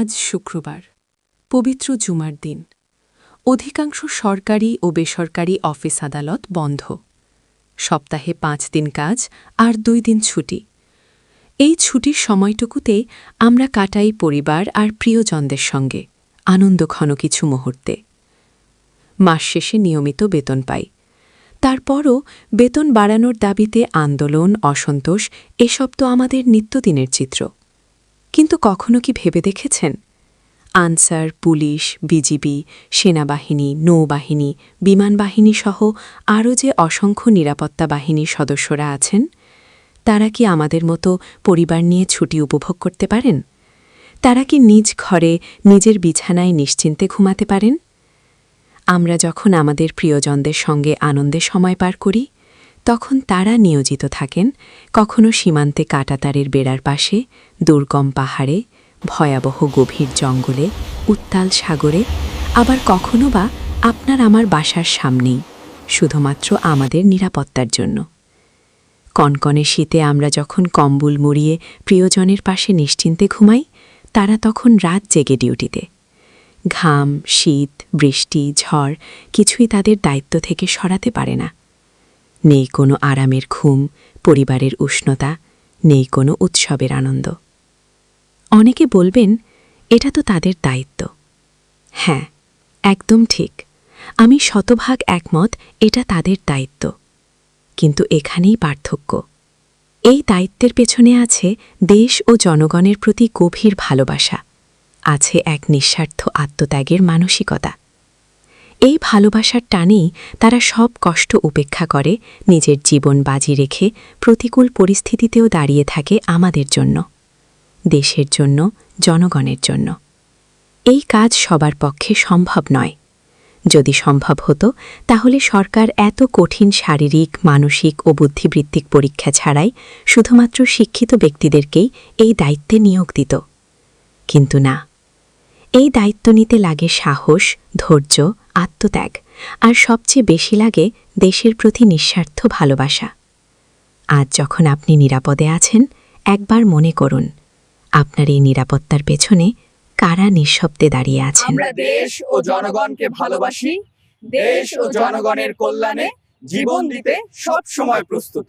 আজ শুক্রবার, পবিত্র জুমার দিন। অধিকাংশ সরকারি ও বেসরকারি অফিস আদালত বন্ধ। সপ্তাহে পাঁচ দিন কাজ আর দুই দিন ছুটি। এই ছুটির সময়টুকুতে আমরা কাটাই পরিবার আর প্রিয়জনদের সঙ্গে আনন্দঘন কিছু মুহূর্তে। মাস শেষে নিয়মিত বেতন পাই। তারপরও বেতন বাড়ানোর দাবিতে আন্দোলন, অসন্তোষ, এসব তো আমাদের নিত্যদিনের চিত্র। কিন্তু কখনো কি ভেবে দেখেছেন? আনসার, পুলিশ, বিজিবি, সেনাবাহিনী, নৌবাহিনী বিমানবাহিনী সহ আরও যে অসংখ্য নিরাপত্তা বাহিনীর সদস্যরা আছেন, তারা কি আমাদের মতো পরিবার নিয়ে ছুটি উপভোগ করতে পারেন? তারা কি নিজ ঘরে নিজের বিছানায় নিশ্চিন্তে ঘুমাতে পারেন? আমরা যখন আমাদের প্রিয়জনদের সঙ্গে আনন্দে সময় পার করি তখন তারা নিয়োজিত থাকেন কখনো সীমান্তে কাটাতারের বেড়ার পাশে, দুর্গম পাহাড়ে, ভয়াবহ গভীর জঙ্গলে, উত্তাল সাগরে, আবার কখনো বা আপনার আমার বাসার সামনেই, শুধুমাত্র আমাদের নিরাপত্তার জন্য। কনকনে শীতে আমরা যখন কম্বল মুড়িয়ে প্রিয়জনের পাশে নিশ্চিন্তে ঘুমাই, তারা তখন রাত জেগে ডিউটিতে। ঘাম, শীত, বৃষ্টি, ঝড় কিছুই তাদের দায়িত্ব থেকে সরাতে পারে না। নেই কোনো আরামের ঘুম, পরিবারের উষ্ণতা, নেই কোনো উৎসবের আনন্দ। অনেকে বলবেন, এটা তো তাদের দায়িত্ব। হ্যাঁ একদম ঠিক। আমি শতভাগ একমত, এটা তাদের দায়িত্ব। কিন্তু এখানেই পার্থক্য। এই দায়িত্বের পেছনে আছে দেশ ও জনগণের প্রতি গভীর ভালোবাসা। আছে এক নিঃস্বার্থ আত্মত্যাগের মানসিকতা। এই ভালোবাসার টানেই তারা সব কষ্ট উপেক্ষা করে, নিজের জীবন বাজি রেখে প্রতিকূল পরিস্থিতিতেও দাঁড়িয়ে থাকে আমাদের জন্য, দেশের জন্য, জনগণের জন্য। এই কাজ সবার পক্ষে সম্ভব নয়। যদি সম্ভব হতো, তাহলে সরকার এত কঠিন শারীরিক, মানসিক ও বুদ্ধিবৃত্তিক পরীক্ষা ছাড়াই শুধুমাত্র শিক্ষিত ব্যক্তিদেরকেই এই দায়িত্বে নিয়োগ দিত। কিন্তু না এই দায়িত্ব নিতে লাগে সাহস, ধৈর্য, আত্মত্যাগ, আর সবচেয়ে বেশি লাগে দেশের প্রতি নিঃস্বার্থ ভালোবাসা। আজ যখন আপনি নিরাপদে আছেন, একবার মনে করুন, আপনার এই নিরাপত্তার পেছনে কারা নিঃশব্দে দাঁড়িয়ে আছেন? আমরা দেশ ও জনগণকে ভালোবাসি, দেশ ও জনগণের কল্যাণে জীবন দিতে সব সময় প্রস্তুত।